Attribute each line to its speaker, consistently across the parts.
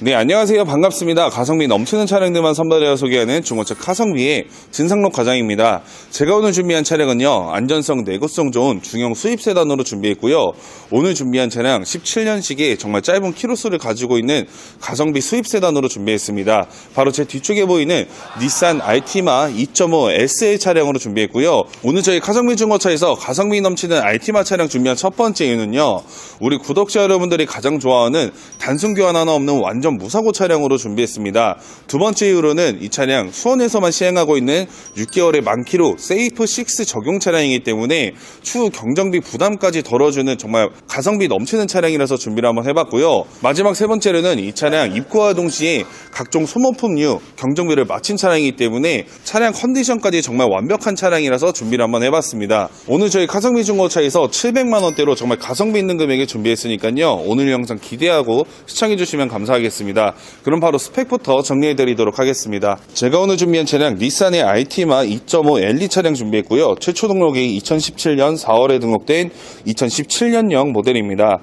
Speaker 1: 네, 안녕하세요. 반갑습니다. 가성비 넘치는 차량들만 선별하여 소개하는 중고차 카성비의 진상록 과장입니다. 제가 오늘 준비한 차량은요, 안전성, 내구성 좋은 중형 수입 세단으로 준비했고요. 오늘 준비한 차량 17년식의 정말 짧은 키로수를 가지고 있는 가성비 수입 세단으로 준비했습니다. 바로 제 뒤쪽에 보이는 닛산 알티마 2.5 SL 차량으로 준비했고요. 오늘 저희 가성비 중고차에서 가성비 넘치는 알티마 차량 준비한 첫 번째 이유는요, 우리 구독자 여러분들이 가장 좋아하는 단순 교환 하나 없는 완전 무사고 차량으로 준비했습니다. 두 번째 이유로는 이 차량 수원에서만 시행하고 있는 6개월의 만키로 세이프 6 적용 차량이기 때문에 추후 경정비 부담까지 덜어주는 정말 가성비 넘치는 차량이라서 준비를 한번 해봤고요. 마지막 세 번째로는 이 차량 입고와 동시에 각종 소모품류 경정비를 마친 차량이기 때문에 차량 컨디션까지 정말 완벽한 차량이라서 준비를 한번 해봤습니다. 오늘 저희 가성비 중고차에서 700만 원대로 정말 가성비 있는 금액에 준비했으니까요. 오늘 영상 기대하고 시청해주시면 감사하겠습니다. 그럼 바로 스펙부터 정리해 드리도록 하겠습니다. 제가 오늘 준비한 차량 닛산의 알티마 2.5 LE 차량 준비했고요. 최초 등록이 2017년 4월에 등록된 2017년형 모델입니다.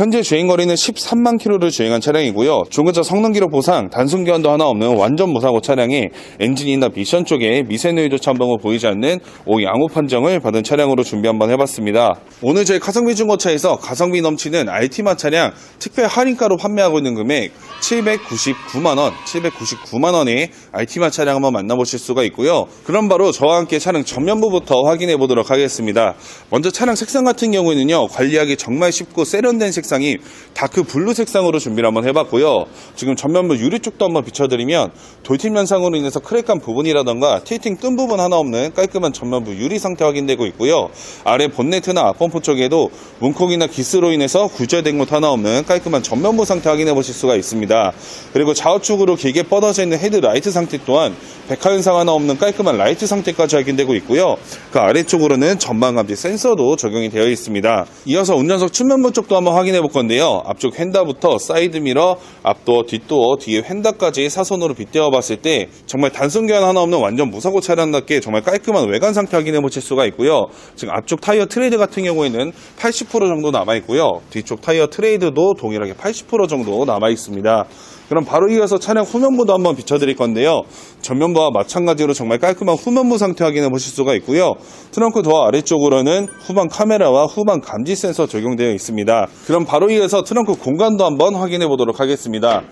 Speaker 1: 현재 주행 거리는 13만 킬로를 주행한 차량이고요. 중고차 성능 기록 보상, 단순 교환도 하나 없는 완전 무사고 차량에 엔진이나 미션 쪽에 미세노이즈 첨벙을 보이지 않는 오 양호 판정을 받은 차량으로 준비 한번 해봤습니다. 오늘 저희 가성비 중고차에서 가성비 넘치는 알티마 차량 특별 할인가로 판매하고 있는 금액 799만 원, 799만원의 알티마 차량 한번 만나보실 수가 있고요. 그럼 바로 저와 함께 차량 전면부부터 확인해 보도록 하겠습니다. 먼저 차량 색상 같은 경우에는요, 관리하기 정말 쉽고 세련된 색상이 다크 블루 색상으로 준비를 한번 해봤고요. 지금 전면부 유리 쪽도 한번 비춰드리면 돌팀 현상으로 인해서 크랙한 부분이라던가 티팅 뜬 부분 하나 없는 깔끔한 전면부 유리 상태 확인되고 있고요. 아래 본네트나 앞범프 쪽에도 문콕이나 기스로 인해서 구조된 곳 하나 없는 깔끔한 전면부 상태 확인해 보실 수가 있습니다. 그리고 좌우측으로 길게 뻗어져 있는 헤드라이트 상태 또한 백화 현상 하나 없는 깔끔한 라이트 상태까지 확인되고 있고요. 그 아래쪽으로는 전방 감지 센서도 적용이 되어 있습니다. 이어서 운전석 측면부 쪽도 한번 확인해 볼 건데요. 앞쪽 휀다부터 사이드 미러, 앞도어, 뒷도어, 뒤에 휀다까지 사선으로 빗대어 봤을 때 정말 단순 교환 하나 없는 완전 무사고 차량답게 정말 깔끔한 외관 상태 확인해 보실 수가 있고요. 지금 앞쪽 타이어 트레이드 같은 경우에는 80% 정도 남아 있고요. 뒤쪽 타이어 트레이드도 동일하게 80% 정도 남아 있습니다. 그럼 바로 이어서 차량 후면부도 한번 비춰드릴 건데요. 전면부와 마찬가지로 정말 깔끔한 후면부 상태 확인해 보실 수가 있고요. 트렁크 도어 아래쪽으로는 후방 카메라와 후방 감지 센서 적용되어 있습니다. 그럼 바로 이어서 트렁크 공간도 한번 확인해 보도록 하겠습니다.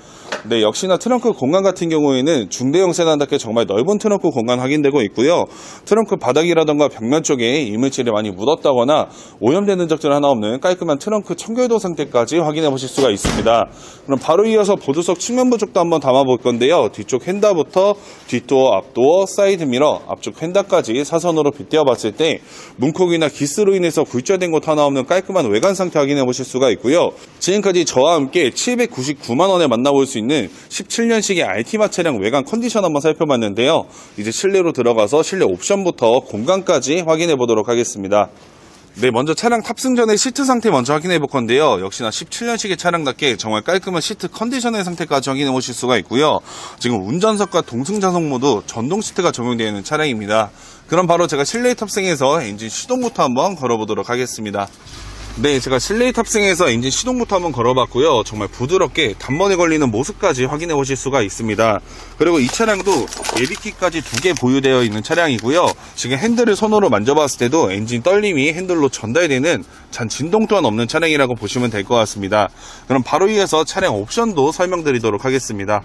Speaker 1: 네, 역시나 트렁크 공간 같은 경우에는 중대형 세단답게 정말 넓은 트렁크 공간 확인되고 있고요. 트렁크 바닥이라던가 벽면 쪽에 이물질이 많이 묻었다거나 오염된 흔적들 하나 없는 깔끔한 트렁크 청결도 상태까지 확인해 보실 수가 있습니다. 그럼 바로 이어서 보조석 측면부 쪽도 한번 담아 볼 건데요. 뒤쪽 휀다부터 뒷도어, 앞도어, 사이드 미러, 앞쪽 휀다까지 사선으로 빗대어 봤을 때 문콕이나 기스로 인해서 굴절된 곳 하나 없는 깔끔한 외관 상태 확인해 보실 수가 있고요. 지금까지 저와 함께 799만 원에 만나볼 수 있는 17년식의 알티마 차량 외관 컨디션 한번 살펴봤는데요. 이제 실내로 들어가서 실내 옵션부터 공간까지 확인해 보도록 하겠습니다. 네, 먼저 차량 탑승 전에 시트 상태 먼저 확인해 볼 건데요. 역시나 17년식의 차량답게 정말 깔끔한 시트 컨디션의 상태까지 확인해 보실 수가 있고요. 지금 운전석과 동승자석 모두 전동 시트가 적용되어 있는 차량입니다. 그럼 바로 제가 실내에 탑승해서 엔진 시동부터 한번 걸어보도록 하겠습니다. 네, 제가 실내에 탑승해서 엔진 시동부터 한번 걸어봤고요. 정말 부드럽게 단번에 걸리는 모습까지 확인해 보실 수가 있습니다. 그리고 이 차량도 예비키까지 두 개 보유되어 있는 차량이고요. 지금 핸들을 손으로 만져봤을 때도 엔진 떨림이 핸들로 전달되는 잔 진동 또한 없는 차량이라고 보시면 될 것 같습니다. 그럼 바로 이어서 차량 옵션도 설명드리도록 하겠습니다.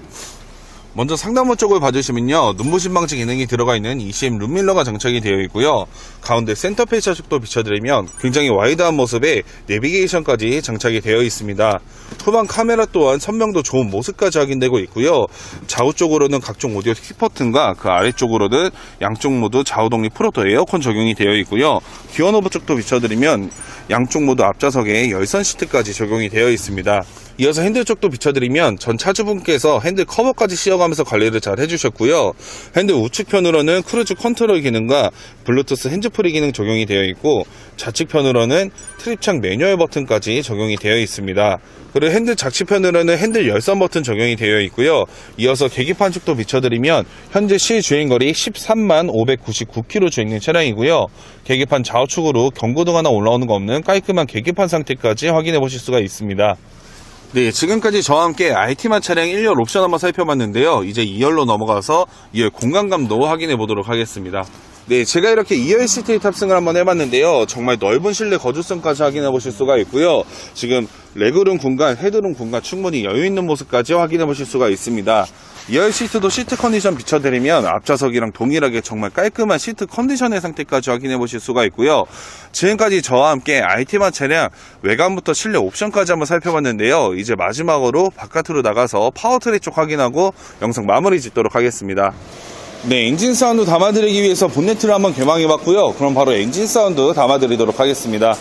Speaker 1: 먼저 상단부 쪽을 봐주시면요. 눈부신 방지 기능이 들어가 있는 ECM 룸밀러가 장착이 되어 있고요. 가운데 센터 페이차 쪽도 비춰드리면 굉장히 와이드한 모습의 내비게이션까지 장착이 되어 있습니다. 후방 카메라 또한 선명도 좋은 모습까지 확인되고 있고요. 좌우 쪽으로는 각종 오디오 키 버튼과 그 아래쪽으로는 양쪽 모두 좌우 독립 프로토 에어컨 적용이 되어 있고요. 기어노브 쪽도 비춰드리면 양쪽 모두 앞좌석에 열선 시트까지 적용이 되어 있습니다 이어서 핸들 쪽도 비춰드리면 전 차주분께서 핸들 커버까지 씌워가면서 관리를 잘 해주셨고요. 핸들 우측편으로는 크루즈 컨트롤 기능과 블루투스 핸즈프리 기능 적용이 되어 있고 좌측편으로는 트립창 매뉴얼 버튼까지 적용이 되어 있습니다. 그리고 핸들 좌측편으로는 핸들 열선 버튼 적용이 되어 있고요. 이어서 계기판 쪽도 비춰드리면 현재 시 주행거리 13만 599km 주행된 차량이고요. 계기판 좌우측으로 경고등 하나 올라오는 거 없는 깔끔한 계기판 상태까지 확인해 보실 수가 있습니다. 네, 지금까지 저와 함께 IT만 차량 1열 옵션 한번 살펴봤는데요. 이제 2열로 넘어가서 2열 공간감도 확인해 보도록 하겠습니다. 네, 제가 이렇게 2열 시트에 탑승을 한번 해봤는데요. 정말 넓은 실내 거주성까지 확인해 보실 수가 있고요. 지금 레그룸 공간, 헤드룸 공간 충분히 여유 있는 모습까지 확인해 보실 수가 있습니다. 2열 시트도 시트 컨디션 비춰드리면 앞좌석이랑 동일하게 정말 깔끔한 시트 컨디션의 상태까지 확인해 보실 수가 있고요. 지금까지 저와 함께 IT만 차량 외관부터 실내 옵션까지 한번 살펴봤는데요. 이제 마지막으로 바깥으로 나가서 파워트리 쪽 확인하고 영상 마무리 짓도록 하겠습니다. 네, 엔진 사운드 담아드리기 위해서 본네트를 한번 개방해봤고요. 그럼 바로 엔진 사운드 담아드리도록 하겠습니다.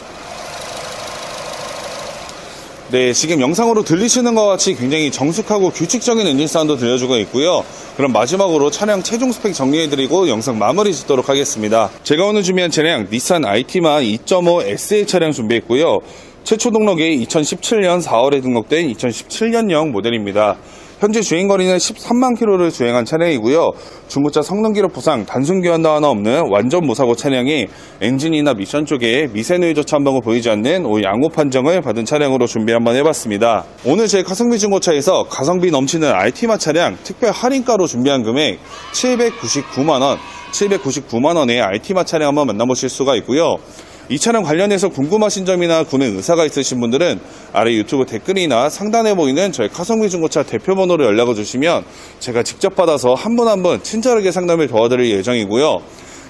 Speaker 1: 네, 지금 영상으로 들리시는 것 같이 굉장히 정숙하고 규칙적인 엔진 사운드 들려주고 있고요. 그럼 마지막으로 차량 최종 스펙 정리해드리고 영상 마무리 짓도록 하겠습니다. 제가 오늘 준비한 차량 닛산 IT만 2.5 SA 차량 준비했고요. 최초 등록이 2017년 4월에 등록된 2017년형 모델입니다. 현재 주행거리는 13만 킬로를 주행한 차량이고요. 중고차 성능 기록 보상, 단순 교환도 하나 없는 완전 무사고 차량이 엔진이나 미션 쪽에 미세누이조차 한 방울 보이지 않는 오 양호 판정을 받은 차량으로 준비 한번 해봤습니다. 오늘 제 가성비 중고차에서 가성비 넘치는 RT마 차량 특별 할인가로 준비한 금액 799만원, 799만원의 RT마 차량 한번 만나보실 수가 있고요. 이 차량 관련해서 궁금하신 점이나 구매 의사가 있으신 분들은 아래 유튜브 댓글이나 상단에 보이는 저희 카성비 중고차 대표번호로 연락을 주시면 제가 직접 받아서 한 분 한 분 친절하게 상담을 도와드릴 예정이고요.